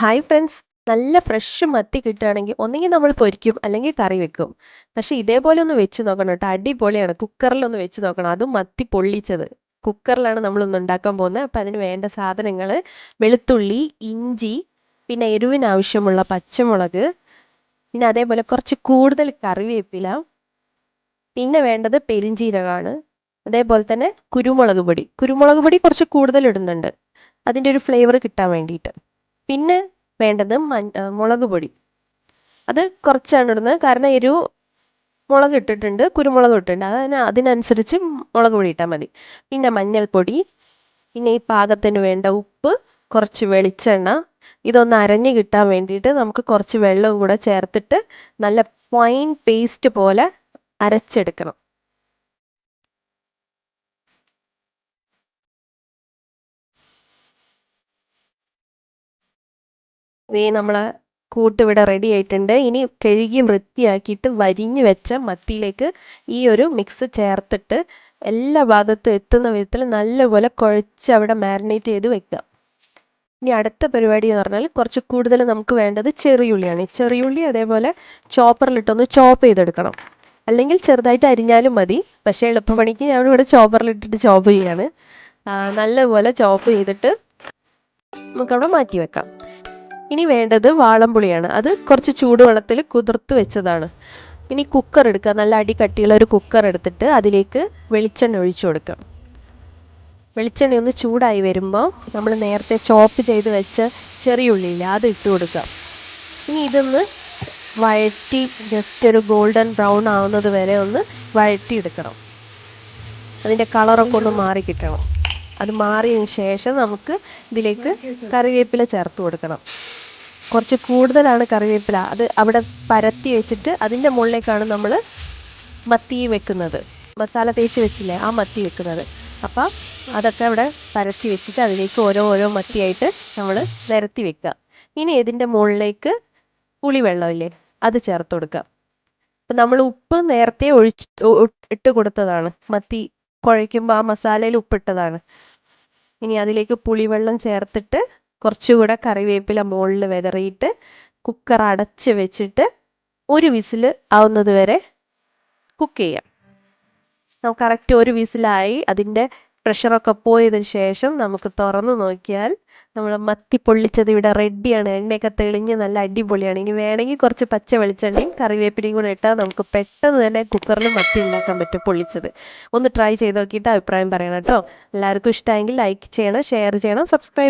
Hi friends നല്ല fresh മത്തി കിട്ടുകയാണെങ്കിൽ ഒന്നെങ്കിൽ നമ്മൾ പൊരിക്കും അല്ലെങ്കിൽ കറി വെക്കും. പക്ഷേ ഇതേപോലെ ഒന്ന് വെച്ച് നോക്കണം കേട്ടോ. അടിപൊളിയാണ്. കുക്കറിലൊന്ന് വെച്ച് നോക്കണം. അതും മത്തി പൊള്ളിച്ചത്. കുക്കറിലാണ് നമ്മളൊന്ന് ഉണ്ടാക്കാൻ പോകുന്നത്. അപ്പോൾ അതിന് വേണ്ട സാധനങ്ങൾ വെളുത്തുള്ളി ഇഞ്ചി പിന്നെ എരിവിന് ആവശ്യമുള്ള പച്ചമുളക് പിന്നെ അതേപോലെ കുറച്ച് കൂടുതൽ കറിവേപ്പില പിന്നെ വേണ്ടത് പെരിഞ്ചീരകമാണ്. അതേപോലെ തന്നെ കുരുമുളക് പൊടി. കുരുമുളക് പൊടി കുറച്ച് കൂടുതൽ ഇടുന്നുണ്ട്. അതിന്റെ ഒരു ഫ്ലേവർ കിട്ടാൻ വേണ്ടിയിട്ട്. പിന്നെ വേണ്ടത് മുളക് പൊടി. അത് കുറച്ചാണ് ഇടുന്നത്. കാരണം എരിവ് മുളക് ഇട്ടിട്ടുണ്ട് കുരുമുളക് ഇട്ടിട്ടുണ്ട്. അതിന് അതിനനുസരിച്ച് മുളക് പൊടി ഇട്ടാൽ മതി. പിന്നെ മഞ്ഞൾപ്പൊടി പിന്നെ ഈ പാകത്തിന് വേണ്ട ഉപ്പ് കുറച്ച് വെളിച്ചെണ്ണ. ഇതൊന്ന് അരഞ്ഞ് കിട്ടാൻ വേണ്ടിയിട്ട് നമുക്ക് കുറച്ച് വെള്ളവും കൂടെ ചേർത്തിട്ട് നല്ല ഫൈൻ പേസ്റ്റ് പോലെ അരച്ചെടുക്കണം. ദേ നമ്മളെ കൂട്ട് ഇവിടെ റെഡി ആയിട്ടുണ്ട്. ഇനി കഴുകി വൃത്തിയാക്കിയിട്ട് വരിഞ്ഞ് വെച്ച മത്തിയിലേക്ക് ഈ ഒരു മിക്സ് ചേർത്തിട്ട് എല്ലാ ഭാഗത്തും എത്തുന്ന വിധത്തിൽ നല്ലപോലെ കുഴച്ച് അവിടെ മാരിനേറ്റ് ചെയ്ത് വെക്കുക. ഇനി അടുത്ത പരിപാടി എന്ന് പറഞ്ഞാൽ കുറച്ച് കൂടുതൽ നമുക്ക് വേണ്ടത് ചെറിയുള്ളിയാണ്. ഈ ചെറിയുള്ളി അതേപോലെ ചോപ്പറിലിട്ടൊന്ന് ചോപ്പ് ചെയ്തെടുക്കണം. അല്ലെങ്കിൽ ചെറുതായിട്ട് അരിഞ്ഞാലും മതി. പക്ഷേ എളുപ്പപ്പണിക്ക് ഞാൻ ഇവിടെ ചോപ്പറിലിട്ടിട്ട് ചോപ്പ് ചെയ്യാണ്. നല്ലപോലെ ചോപ്പ് ചെയ്തിട്ട് നമുക്കവിടെ മാറ്റി വെക്കാം. ഇനി വേണ്ടത് വാളംപുളിയാണ്. അത് കുറച്ച് ചൂടുവെള്ളത്തിൽ കുതിർത്ത് വെച്ചതാണ്. ഇനി കുക്കർ എടുക്കുക. നല്ല അടി കട്ടിയുള്ള ഒരു കുക്കർ എടുത്തിട്ട് അതിലേക്ക് വെളിച്ചെണ്ണ ഒഴിച്ചു കൊടുക്കുക വെളിച്ചെണ്ണ ഒന്ന് ചൂടായി വരുമ്പോൾ നമ്മൾ നേരത്തെ ചോപ്പ് ചെയ്ത് വെച്ച ചെറിയ ഉള്ളിയില്ല അത് ഇട്ട് കൊടുക്കുക. ഇനി ഇതൊന്ന് വഴറ്റി ജസ്റ്റ് ഒരു ഗോൾഡൻ ബ്രൗൺ ആവുന്നത് വരെ ഒന്ന് വഴറ്റിയെടുക്കണം അതിന്റെ കളറൊക്കെ ഒന്ന് മാറി കിട്ടണം. അത് മാറിയതിന് ശേഷം നമുക്ക് ഇതിലേക്ക് കറിവേപ്പില ചേർത്ത് കൊടുക്കണം. കുറച്ച് കൂടുതലാണ് കറിവേപ്പില. അത് അവിടെ പരത്തി വെച്ചിട്ട് അതിന്റെ മുകളിലേക്കാണ് നമ്മൾ മത്തി വെക്കുന്നത്. മസാല തേച്ച് വെച്ചില്ലേ ആ മത്തി വെക്കുന്നത്. അപ്പം അതൊക്കെ അവിടെ പരത്തി വെച്ചിട്ട് അതിലേക്ക് ഓരോ ഓരോ മത്തിയായിട്ട് നമ്മൾ നിരത്തി വെക്കുക. ഇനി ഇതിന്റെ മുകളിലേക്ക് പുളിവെള്ളമില്ലേ അത് ചേർത്ത് കൊടുക്കുക. അപ്പം നമ്മൾ ഉപ്പ് നേരത്തെ ഒഴിച്ച് ഇട്ട് കൊടുത്തതാണ്. മത്തി കുഴയ്ക്കുമ്പോൾ ആ മസാലയിൽ ഉപ്പിട്ടതാണ്. ഇനി അതിലേക്ക് പുളിവെള്ളം ചേർത്തിട്ട് കുറച്ചുകൂടെ കറിവേപ്പില മുകളിൽ വിതറിയിട്ട് കുക്കർ അടച്ച് വെച്ചിട്ട് ഒരു വിസിൽ ആവുന്നത് വരെ കുക്ക് ചെയ്യാം. നമുക്ക് കറക്റ്റ് ഒരു വിസിലായി അതിന്റെ പ്രഷറൊക്കെ പോയതിന് ശേഷം നമുക്ക് തുറന്ന് നോക്കിയാൽ നമ്മൾ മത്തി പൊള്ളിച്ചത് ഇവിടെ റെഡിയാണ് എണ്ണയൊക്കെ തെളിഞ്ഞ് നല്ല അടിപൊളിയാണ്. ഇനി വേണമെങ്കിൽ കുറച്ച് പച്ച വെളിച്ചെണ്ണയും കറിവേപ്പിലയും കൂടെ ഇട്ടാൽ നമുക്ക് പെട്ടെന്ന് തന്നെ കുക്കറിൽ മത്തി ഉണ്ടാക്കാൻ പറ്റും പൊള്ളിച്ചത്. ഒന്ന് ട്രൈ ചെയ്ത് നോക്കിയിട്ട് അഭിപ്രായം പറയണം കേട്ടോ. എല്ലാവർക്കും ഇഷ്ടമായെങ്കിൽ ലൈക്ക് ചെയ്യണം ഷെയർ ചെയ്യണം സബ്സ്ക്രൈബ്